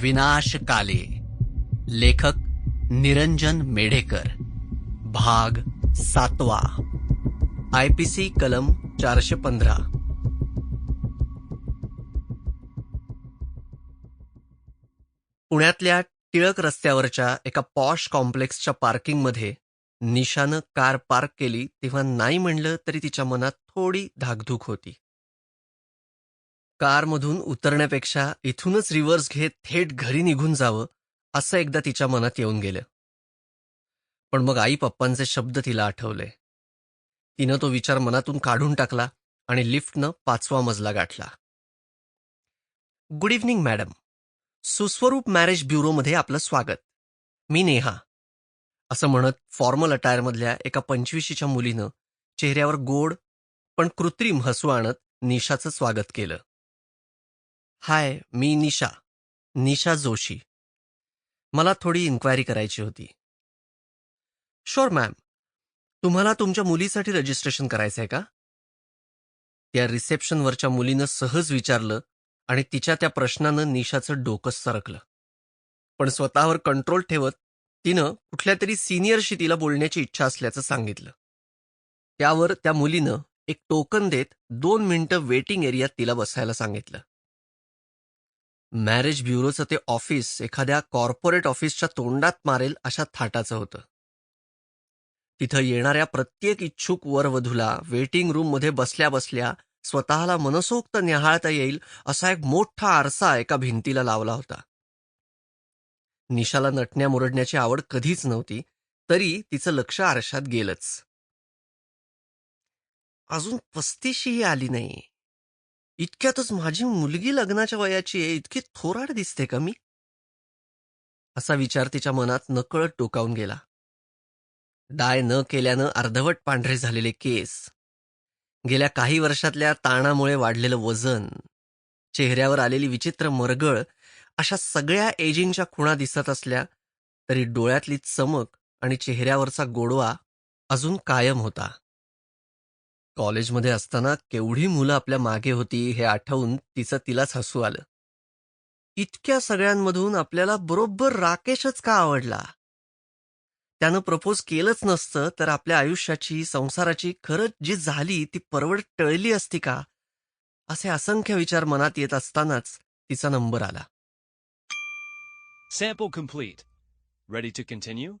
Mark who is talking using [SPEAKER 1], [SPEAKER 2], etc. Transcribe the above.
[SPEAKER 1] विनाशकाले. लेखक निरंजन मेढेकर. भाग सातवा. आय पी सी कलम चारशे पंधरा. पुण्यातल्या टिळक रस्त्यावरच्या एका पॉश कॉम्प्लेक्सच्या पार्किंगमध्ये निशानं कार पार्क केली तेव्हा नाही म्हणलं तरी तिच्या मनात थोडी धाकधूक होती. कारमधून उतरण्यापेक्षा इथूनच रिव्हर्स घेत थेट घरी निघून जावं असं एकदा तिच्या मनात येऊन गेलं. पण मग आई पप्पांचे शब्द तिला आठवले. तिनं तो विचार मनातून काढून टाकला आणि लिफ्टनं पाचवा मजला गाठला. Good evening madam. Suswaroop marriage ब्युरोमध्ये आपलं स्वागत. मी नेहा. असं म्हणत फॉर्मल अटायरमधल्या एका पंचवीशीच्या मुलीनं चेहऱ्यावर गोड पण कृत्रिम हसू आणत निशाचं स्वागत केलं. हाय मी निशा. निशा जोशी. मला थोडी इन्क्वायरी करायची होती. शोर मॅम तुम्हाला तुमच्या मुलीसाठी रजिस्ट्रेशन करायचं आहे का? त्या रिसेप्शनवरच्या मुलीनं सहज विचारलं आणि तिच्या त्या प्रश्नानं निशाचं डोकं सरकलं. पण स्वतःवर कंट्रोल ठेवत तिनं कुठल्या तरी सिनियरशी तिला बोलण्याची इच्छा असल्याचं सांगितलं. त्यावर त्या मुलीनं एक टोकन देत दोन मिनिटं वेटिंग एरियात तिला बसायला सांगितलं. मॅरेज ब्युरोचं ते ऑफिस एखाद्या कॉर्पोरेट ऑफिसच्या तोंडात मारेल अशा थाटाचं होतं. तिथं येणाऱ्या प्रत्येक इच्छुक वरवधूला वेटिंग रूममध्ये बसल्या बसल्या स्वतःला मनसोक्त निहाळता येईल असा एक मोठा आरसा एका भिंतीला लावला होता. निशाला नटण्या मुरडण्याची आवड कधीच नव्हती तरी तिचं लक्ष आरशात गेलंच. अजून पस्तीशीही आली नाही. इतक्यातच माझी मुलगी लग्नाच्या वयाची आहे इतकी थोराड दिसते का मी? असा विचार तिच्या मनात नकळत टोकावून गेला. डाय न केल्यानं अर्धवट पांढरे झालेले केस. गेल्या काही वर्षातल्या ताणामुळे वाढलेलं वजन चेहऱ्यावर आलेली विचित्र मरगळ अशा सगळ्या एजिंगच्या खुणा दिसत असल्या तरी डोळ्यातली चमक आणि चेहऱ्यावरचा गोडवा अजून कायम होता. कॉलेजमध्ये असताना केवढी मुलं आपल्या मागे होती हे आठवून तिचं तिलाच हसू आलं इतक्या सगळ्यांमधून आपल्याला बरोबर राकेशच का आवडला त्यानं प्रपोज केलंच नसतं तर आपल्या आयुष्याची संसाराची खरंच जी झाली ती परवड टळली असती का असे असंख्य विचार मनात येत असतानाच तिचा नंबर आला
[SPEAKER 2] Sample complete. Ready to continue?